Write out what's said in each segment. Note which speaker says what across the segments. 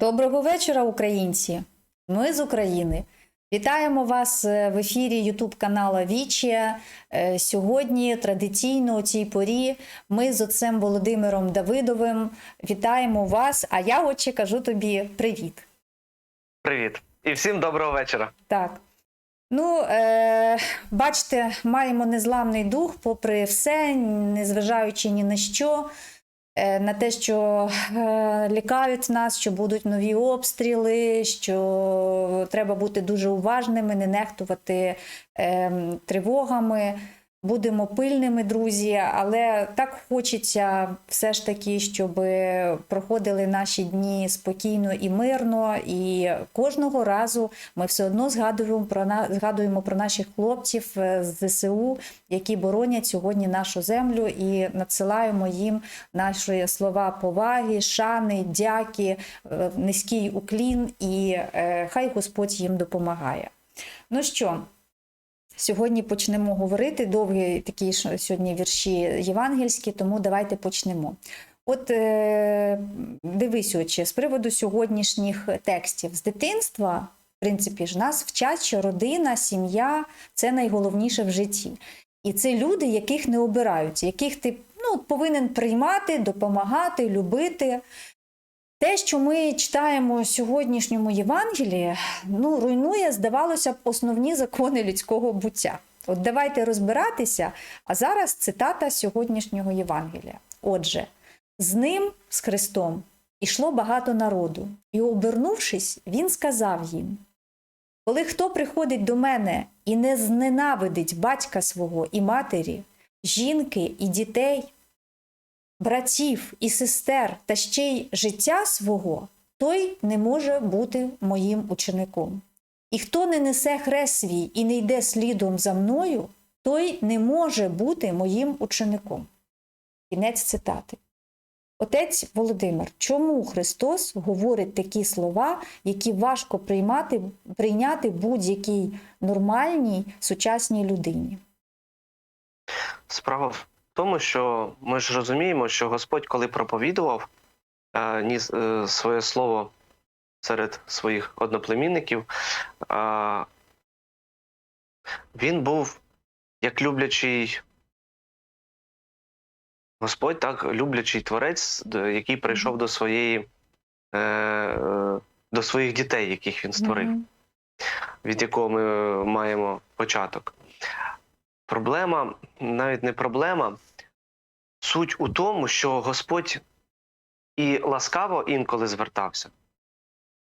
Speaker 1: Доброго вечора, українці! Ми з України. Вітаємо вас е, в ефірі Ютуб канала Вічія. Е, Сьогодні традиційно у цій порі ми з отцем Володимиром Давидовим вітаємо вас. А я, отче, кажу тобі привіт.
Speaker 2: Привіт і всім доброго вечора.
Speaker 1: Так. Ну, е, бачите, маємо незламний дух, попри все, незважаючи ні на що, е, на те, що е, лякають нас, що будуть нові обстріли, що треба бути дуже уважними, не нехтувати е, тривогами. Будемо пильними, друзі, але так хочеться все ж таки, щоб проходили наші дні спокійно і мирно. І кожного разу ми все одно згадуємо про згадуємо про наших хлопців е, з ЗСУ, які боронять сьогодні нашу землю, і надсилаємо їм наші слова поваги, шани, дяки, е, низький уклін, і е, хай Господь їм допомагає. Ну що? Сьогодні почнемо говорити довгі такі сьогодні вірші євангельські, тому давайте почнемо. От е, дивись, отче, з приводу сьогоднішніх текстів з дитинства, в принципі, ж нас вчать, що родина, сім'я це найголовніше в житті. І це люди, яких не обирають, яких ти ну, повинен приймати, допомагати, любити. Те, що ми читаємо в сьогоднішньому Євангелії, ну, руйнує, здавалося б, основні закони людського буття. От давайте розбиратися. А зараз цитата сьогоднішнього Євангелія. Отже, з ним, з Христом, ішло багато народу, і, обернувшись, він сказав їм: Коли хто приходить до мене і не зненавидить батька свого і матері, жінки і дітей, братів і сестер та ще й життя свого, той не може бути моїм учеником. І хто не несе хрест свій і не йде слідом за мною, той не може бути моїм учеником. Кінець цитати. Отець Володимир, чому Христос говорить такі слова, які важко приймати, прийняти будь-якій нормальній сучасній людині?
Speaker 2: Справа тому, що ми ж розуміємо, що Господь, коли проповідував е, ніс е, своє слово серед своїх одноплемінників, е, він був як люблячий Господь, так, люблячий творець, який прийшов до своєї. е, До своїх дітей, яких він створив.
Speaker 1: Мгм.
Speaker 2: від якого ми маємо початок. Проблема, навіть не проблема, суть у тому, що Господь і ласкаво інколи звертався,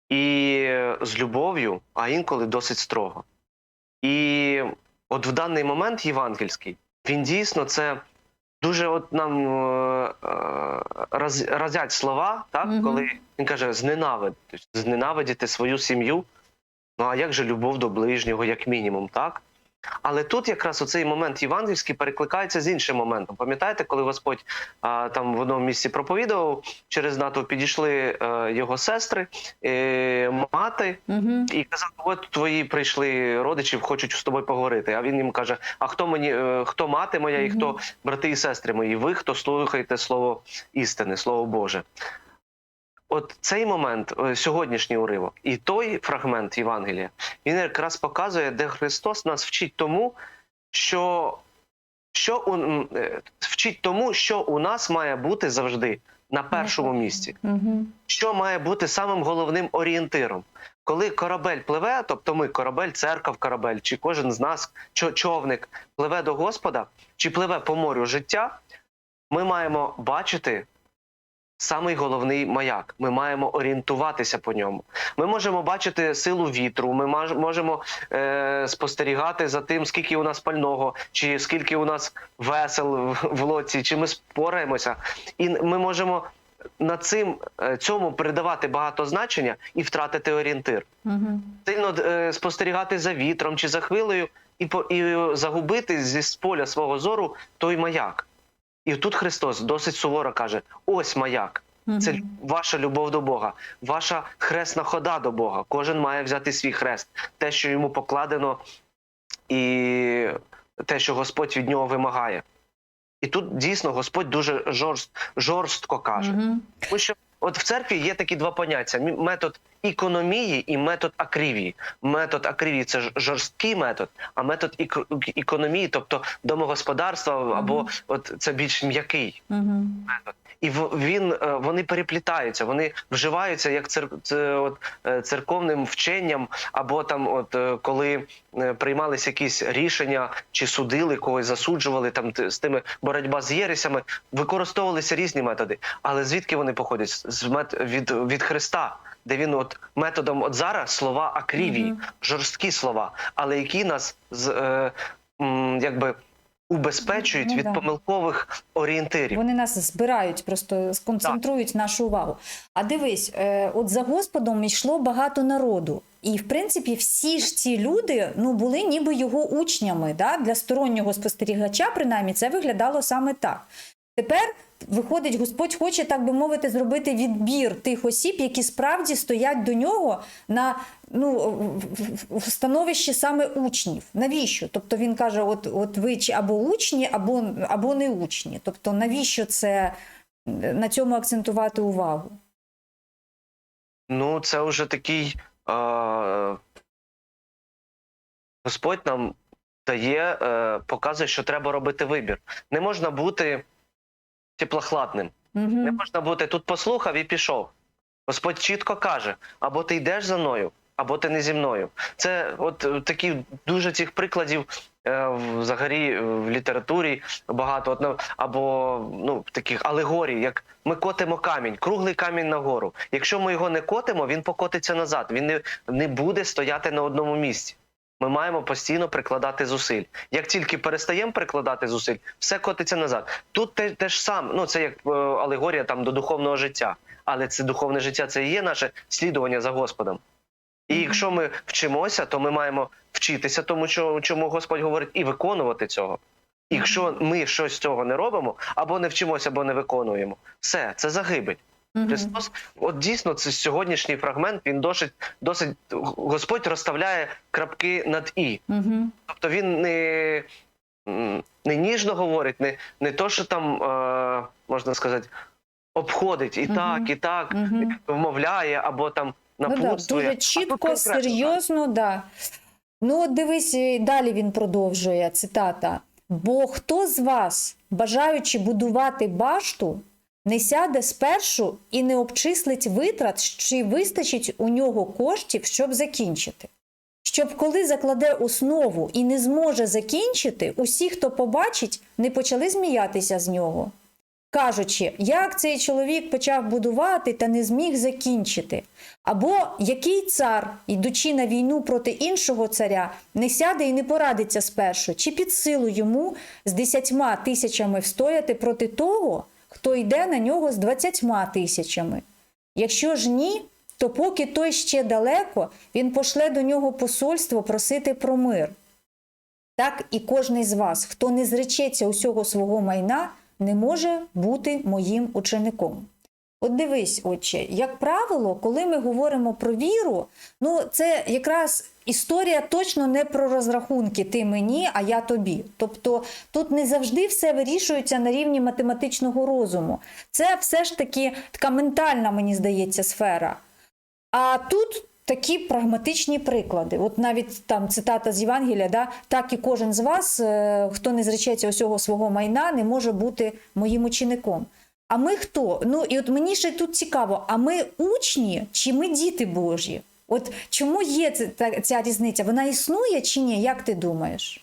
Speaker 2: і з любов'ю, а інколи досить строго. І от в даний момент євангельський, він дійсно це дуже от нам е, е, роз, розять слова, так,
Speaker 1: Мгм.
Speaker 2: коли він каже, зненавидити, зненавидіти свою сім'ю. Ну а як же любов до ближнього, як мінімум, так? Але тут якраз оцей момент євангельський перекликається з іншим моментом. Пам'ятаєте, коли Господь а, там в одному місці проповідував, через натовп підійшли е, його сестри, е, мати,
Speaker 1: Мгм.
Speaker 2: і казав: от твої прийшли родичі, хочуть з тобою поговорити. А він їм каже: А хто мені, е, хто мати моя, і хто брати і сестри мої? Ви хто слухаєте слово істини, слово Боже? От цей момент, е, сьогоднішній уривок, і той фрагмент Євангелія, він якраз показує, де Христос нас вчить тому, що, що у, е, вчить тому, що у нас має бути завжди на першому місці. Що має бути самим головним орієнтиром. Коли корабель пливе, тобто ми корабель, церква корабель, чи кожен з нас, чо- човник, пливе до Господа, чи пливе по морю життя, ми маємо бачити самий головний маяк. Ми маємо орієнтуватися по ньому. Ми можемо бачити силу вітру, ми можемо е, спостерігати за тим, скільки у нас пального, чи скільки у нас весел в- лодці, чи ми спораємося. І ми можемо над цим е, цьому передавати багато значення і втратити орієнтир.
Speaker 1: Мгм.
Speaker 2: Сильно е, спостерігати за вітром чи за хвилею, і по і загубити зі поля свого зору той маяк. І тут Христос досить суворо каже: ось маяк. Це ваша любов до Бога, ваша хресна хода до Бога. Кожен має взяти свій хрест, те, що йому покладено, і те, що Господь від нього вимагає. І тут дійсно Господь дуже жорст, жорстко каже. Тому що от в церкві є такі два поняття: метод економії і метод акривії. Метод акривії це жорсткий метод, а метод економії, тобто домогосподарства, або от це більш м'який
Speaker 1: Мгм.
Speaker 2: метод. І він е, вони переплітаються, вони вживаються як цер, це, от, е, церковним вченням, або там, от е, коли приймалися якісь рішення, чи судили когось, засуджували там з тими боротьба з єресями, використовувалися різні методи. Але звідки вони походять? З мет від, від Христа, де він от методом от зараз слова акрівії,
Speaker 1: Мгм.
Speaker 2: жорсткі слова, але які нас з е, м, якби убезпечують
Speaker 1: Ну,
Speaker 2: від
Speaker 1: да.
Speaker 2: помилкових орієнтирів.
Speaker 1: Вони нас збирають, просто сконцентрують нашу увагу. А дивись, е, от за Господом йшло багато народу. І, в принципі, всі ж ці люди ну, були ніби його учнями. Да? Для стороннього спостерігача, принаймні, це виглядало саме так. Тепер виходить, Господь хоче, так би мовити, зробити відбір тих осіб, які справді стоять до нього на ну, в- становищі саме учнів. Навіщо? Тобто він каже: от, от ви чи або учні, або, або не учні. Тобто, навіщо це на цьому акцентувати увагу?
Speaker 2: Ну, це вже такий. Е- Господь нам дає, е- показує, що треба робити вибір. Не можна бути теплохладним. Не
Speaker 1: Угу.
Speaker 2: можна бути тут послухав і пішов. Господь чітко каже: або ти йдеш за мною, або ти не зі мною. Це от е, такі дуже цих прикладів е, взагалі е, в літературі багато. От, ну, або ну, таких алегорій, як ми котимо камінь, круглий камінь нагору. Якщо ми його не котимо, він покотиться назад. Він не, не буде стояти на одному місці. Ми маємо постійно прикладати зусиль. Як тільки перестаємо прикладати зусиль, все котиться назад. Тут те, те ж саме, ну це як е, алегорія там до духовного життя. Але це духовне життя це і є наше слідування за Господом. І якщо ми вчимося, то ми маємо вчитися тому, що, чому Господь говорить, і виконувати цього. І Якщо ми щось з цього не робимо, або не вчимося, або не виконуємо, все, це загибель. Христос, от дійсно, це сьогоднішній фрагмент, він досить, досить Господь розставляє крапки над і.
Speaker 1: Угу.
Speaker 2: Тобто він не, не ніжно говорить, не, не то, що там, е, можна сказати, обходить і
Speaker 1: Мгм.
Speaker 2: так, і так,
Speaker 1: Мгм.
Speaker 2: вмовляє, або там
Speaker 1: Ну, да,
Speaker 2: напутствує.
Speaker 1: дуже чітко,
Speaker 2: конкретно так.
Speaker 1: да. Ну, от дивись, далі він продовжує цитата. Бо хто з вас, бажаючи будувати башту, не сяде спершу і не обчислить витрат, чи вистачить у нього коштів, щоб закінчити. Щоб коли закладе основу і не зможе закінчити, усі, хто побачить, не почали сміятися з нього кажучи, як цей чоловік почав будувати та не зміг закінчити. Або який цар, йдучи на війну проти іншого царя, не сяде і не порадиться спершу, чи під силу йому з десятьма тисячами встояти проти того, хто йде на нього з двадцятьма тисячами. Якщо ж ні, то поки той ще далеко, він пошле до нього посольство просити про мир. Так і кожний з вас, хто не зречеться усього свого майна, не може бути моїм учеником. От дивись, отче, як правило, коли ми говоримо про віру, ну це якраз історія точно не про розрахунки ти мені, а я тобі. Тобто тут не завжди все вирішується на рівні математичного розуму. Це все ж таки така ментальна, мені здається, сфера. А тут такі прагматичні приклади. От навіть там цитата з Євангелія, да, так і кожен з вас, е, хто не зречеться усього свого майна, не може бути моїм учеником. А ми хто? Ну і от мені ще тут цікаво: а ми учні чи ми діти Божі? От чому є ця, ця різниця? Вона існує чи ні? Як ти думаєш?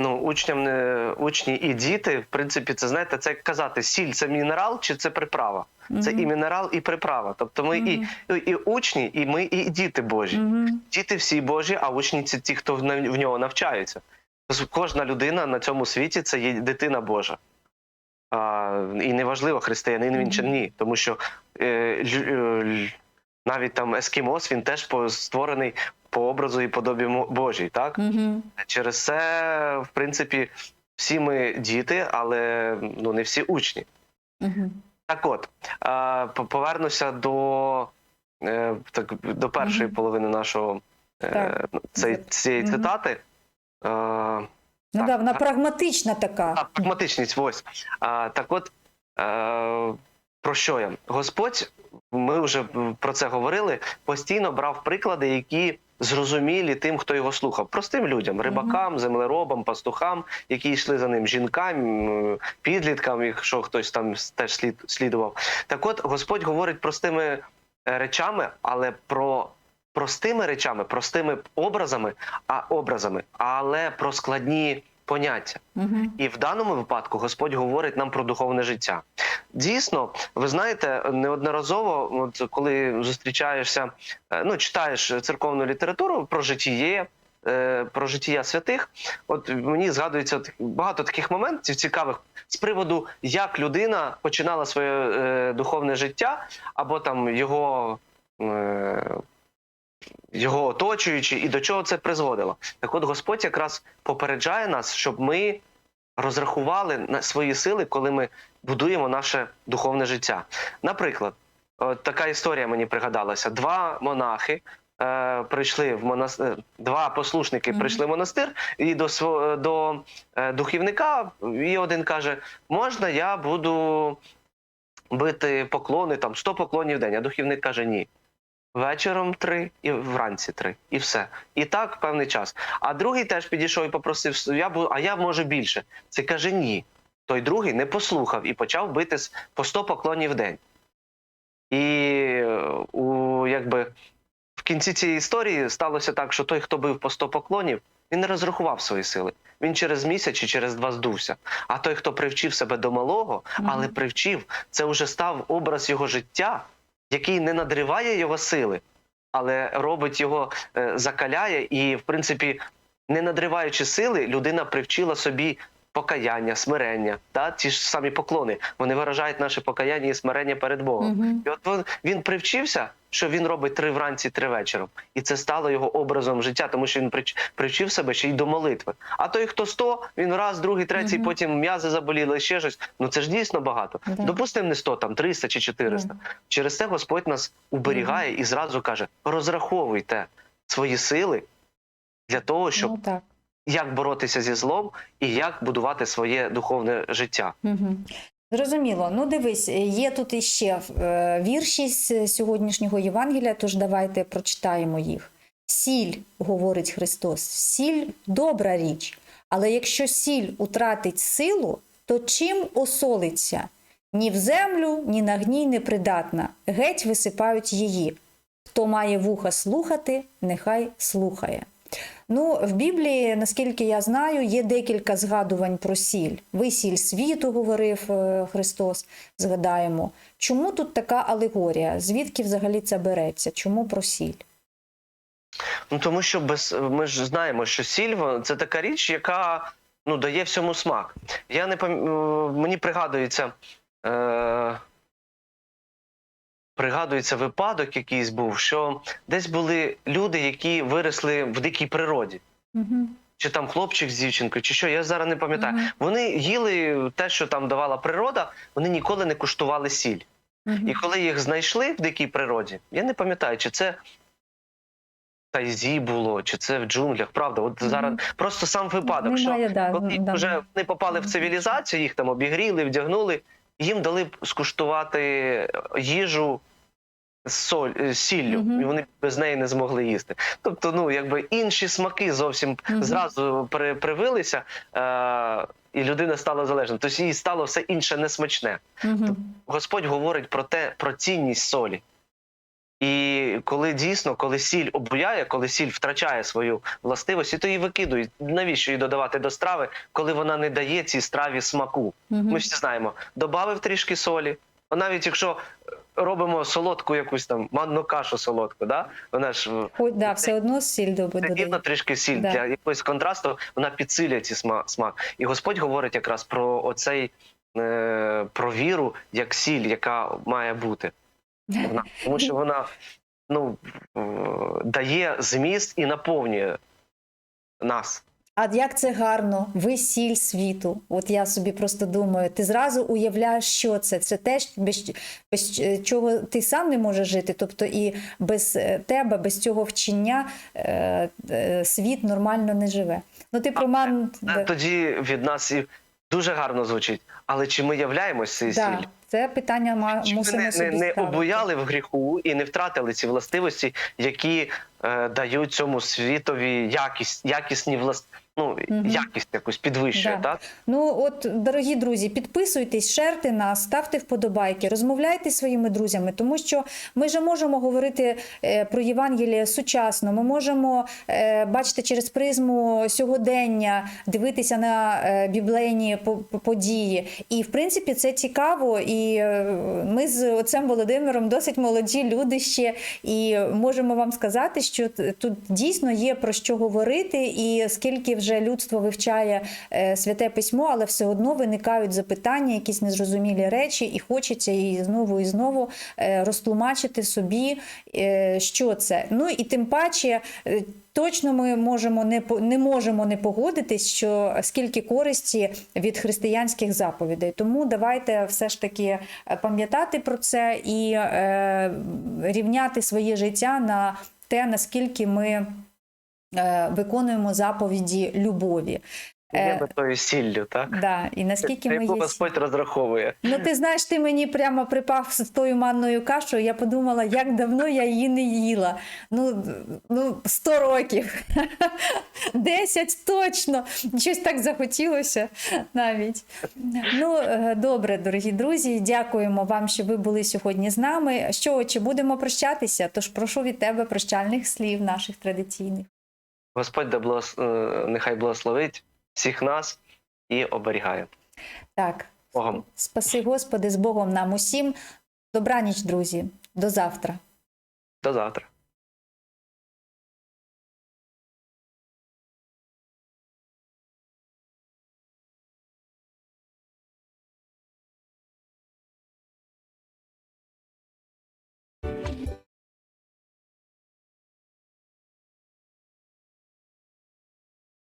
Speaker 2: Ну, учням не учні і діти, в принципі, це знаєте, це як казати, сіль це мінерал чи це приправа? Це
Speaker 1: Мгм.
Speaker 2: і мінерал, і приправа. Тобто ми і, і учні, і ми, і діти Божі.
Speaker 1: Мгм.
Speaker 2: Діти всі Божі, а учні це ті, хто в в нього навчаються. Тобто Кожна людина на цьому світі це є дитина Божа. А, і неважливо, християнин він чи ні, тому що е, е, навіть там ескімос він теж по- створений по образу і подобі Божій. Так?
Speaker 1: Мгм.
Speaker 2: Через це, в принципі, всі ми діти, але ну, не всі учні.
Speaker 1: Мгм.
Speaker 2: Так от, е, повернуся до, е, так, до першої
Speaker 1: Мгм.
Speaker 2: половини нашого е, цієї
Speaker 1: Мгм.
Speaker 2: цитати. Е,
Speaker 1: Ну
Speaker 2: Так,
Speaker 1: да, вона
Speaker 2: так.
Speaker 1: прагматична така.
Speaker 2: А, прагматичність, ось. А, так от, е, про що я? Господь, ми вже про це говорили, постійно брав приклади, які зрозумілі тим, хто його слухав. Простим людям, рибакам, землеробам, пастухам, які йшли за ним, жінкам, підліткам, якщо хтось там теж слід, слідував. Так от, Господь говорить простими е, речами, але про. Простими речами, простими образами, а образами, але про складні поняття.
Speaker 1: Угу.
Speaker 2: І в даному випадку Господь говорить нам про духовне життя. Дійсно, ви знаєте, неодноразово, от коли зустрічаєшся, е, ну читаєш церковну літературу про житіє, е, про життя святих, от мені згадується багато таких моментів цікавих з приводу, як людина починала своє е, духовне життя, або там його. Е, його оточуючи, і до чого це призводило. Так от Господь якраз попереджає нас, щоб ми розрахували на свої сили, коли ми будуємо наше духовне життя. Наприклад, от така історія мені пригадалася: два монахи. е, Прийшли в монастир, два послушники
Speaker 1: Мгм.
Speaker 2: прийшли в монастир і до сво- до е, духівника, і один каже: можна я буду бити поклони, там 100 поклонів в день. А духівник каже: ні. Вечором три і вранці три, і все. І так певний час. А другий теж підійшов і попросив: я а я можу більше. Це каже ні. Той другий не послухав і почав бити по 100 поклонів в день. І е, у, якби, в кінці цієї історії сталося так, що той, хто бив по 100 поклонів, він не розрахував свої сили. Він через місяць чи через два здувся. А той, хто привчив себе до малого, але привчив, це вже став образ його життя, який не надриває його сили, але робить його, е, закаляє, і, в принципі, не надриваючи сили, людина привчила собі покаяння, смирення. Та? Ті ж самі поклони. Вони виражають наше покаяння і смирення перед Богом.
Speaker 1: Угу.
Speaker 2: І от він, він привчився, що він робить три вранці, три вечором. І це стало його образом життя, тому що він прич- привчив себе ще й до молитви. А той, хто 100, він раз, другий, третій,
Speaker 1: Мгм.
Speaker 2: потім м'язи заболіли, ще щось. Ну це ж дійсно багато.
Speaker 1: Да.
Speaker 2: Допустимо, не 100, там 300 чи 400. Через це Господь нас уберігає і зразу каже: розраховуйте свої сили для того, щоб
Speaker 1: Ну так.
Speaker 2: Як боротися зі злом і як будувати своє духовне життя.
Speaker 1: Зрозуміло. Ну, дивись, є тут іще е, вірші з сьогоднішнього Євангелія, тож давайте прочитаємо їх. Сіль, говорить Христос, сіль добра річ, але якщо сіль утратить силу, то чим осолиться? Ні в землю, ні на гній не придатна, геть висипають її. Хто має вуха слухати, нехай слухає. Ну, в Біблії, наскільки я знаю, є декілька згадувань про сіль. Ви сіль світу, говорив е, Христос, згадаємо. Чому тут така алегорія? Звідки взагалі це береться? Чому про сіль?
Speaker 2: Ну тому що без ми ж знаємо, що сіль це така річ, яка ну дає всьому смак. Я не пам... е, мені пригадується. Е... Пригадується випадок, якийсь був, що десь були люди, які виросли в дикій природі,
Speaker 1: Угу.
Speaker 2: чи там хлопчик з дівчинкою, чи що, я зараз не пам'ятаю. Вони їли те, що там давала природа, вони ніколи не куштували сіль. І коли їх знайшли в дикій природі, я не пам'ятаю, чи це в Тайзі було, чи це в джунглях. Правда, от
Speaker 1: Мгм.
Speaker 2: зараз просто сам випадок, що
Speaker 1: да,
Speaker 2: коли
Speaker 1: да.
Speaker 2: вже вони попали в цивілізацію, їх там обігріли, вдягнули, їм дали б скуштувати їжу з соль, е, з сіллю,
Speaker 1: Мгм.
Speaker 2: і вони без неї не змогли їсти. Тобто, ну якби інші смаки зовсім
Speaker 1: Мгм.
Speaker 2: зразу при, привилися, е- і людина стала залежною. Тобто їй стало все інше несмачне.
Speaker 1: Угу.
Speaker 2: Господь говорить про те, про цінність солі. І коли дійсно, коли сіль обуяє, коли сіль втрачає свою властивість, то її викидують. Навіщо її додавати до страви, коли вона не дає цій страві смаку? Ми всі знаємо, додав трішки солі. А навіть якщо робимо солодку якусь там манну кашу солодку, да? вона ж е,
Speaker 1: да, все одно сіль
Speaker 2: все трішки сіль
Speaker 1: Да.
Speaker 2: для якогось контрасту, вона підсилює ці сма- смак. І Господь говорить якраз про оцей е, про віру як сіль, яка має бути. Вона, тому що вона ну, дає зміст і наповнює нас.
Speaker 1: А як це гарно, ви сіль світу. От я собі просто думаю, ти зразу уявляєш, що це. Це те, без, без чого ти сам не можеш жити. Тобто і без е, тебе, без цього вчення е, е, світ нормально не живе. Ну ти про ман...
Speaker 2: Тоді від нас і дуже гарно звучить. Але чи ми являємося
Speaker 1: Да,
Speaker 2: сіль?
Speaker 1: це питання ма-
Speaker 2: Чи
Speaker 1: мусимо
Speaker 2: не,
Speaker 1: собі
Speaker 2: не, не обуяли в гріху і не втратили ці властивості, які е, дають цьому світові якість, якісні влас... ну,
Speaker 1: Мгм.
Speaker 2: якість якусь підвищує,
Speaker 1: Да.
Speaker 2: так?
Speaker 1: Ну от, дорогі друзі, підписуйтесь, шерте нас, ставте вподобайки, розмовляйте зі своїми друзями, тому що ми же можемо говорити е, про Євангеліє сучасно. Ми можемо е, бачити через призму сьогодення, дивитися на е, біблейні по- по- події. І в принципі це цікаво. І ми з отцем Володимиром досить молоді люди ще, і можемо вам сказати, що тут дійсно є про що говорити, і скільки вже людство вивчає е, святе письмо, але все одно виникають запитання, якісь незрозумілі речі, і хочеться і знову і знову е, розтлумачити собі, е, що це. Ну і тим паче. Точно ми можемо не не можемо не погодитись, що скільки користі від християнських заповідей. Тому давайте все ж таки пам'ятати про це і е, рівняти своє життя на те, наскільки ми виконуємо заповіді любові.
Speaker 2: Є
Speaker 1: Е,
Speaker 2: тою сіллю, так?
Speaker 1: Да, і наскільки ми є.
Speaker 2: Господь розраховує.
Speaker 1: Ну, ти знаєш, ти мені прямо припав з тою манною кашею. Я подумала, як давно я її не їла. Ну, ну 100 років. 10 точно. Щось так захотілося навіть. Ну, е, добре, дорогі друзі. Дякуємо вам, що ви були сьогодні з нами. Що, чи будемо прощатися? Тож прошу від тебе прощальних слів наших традиційних.
Speaker 2: Господь да благос... е, нехай благословить всіх нас і оберігає.
Speaker 1: Так,
Speaker 2: Богом.
Speaker 1: спаси Господи, з Богом нам усім. Добраніч, друзі. До завтра.
Speaker 2: До завтра.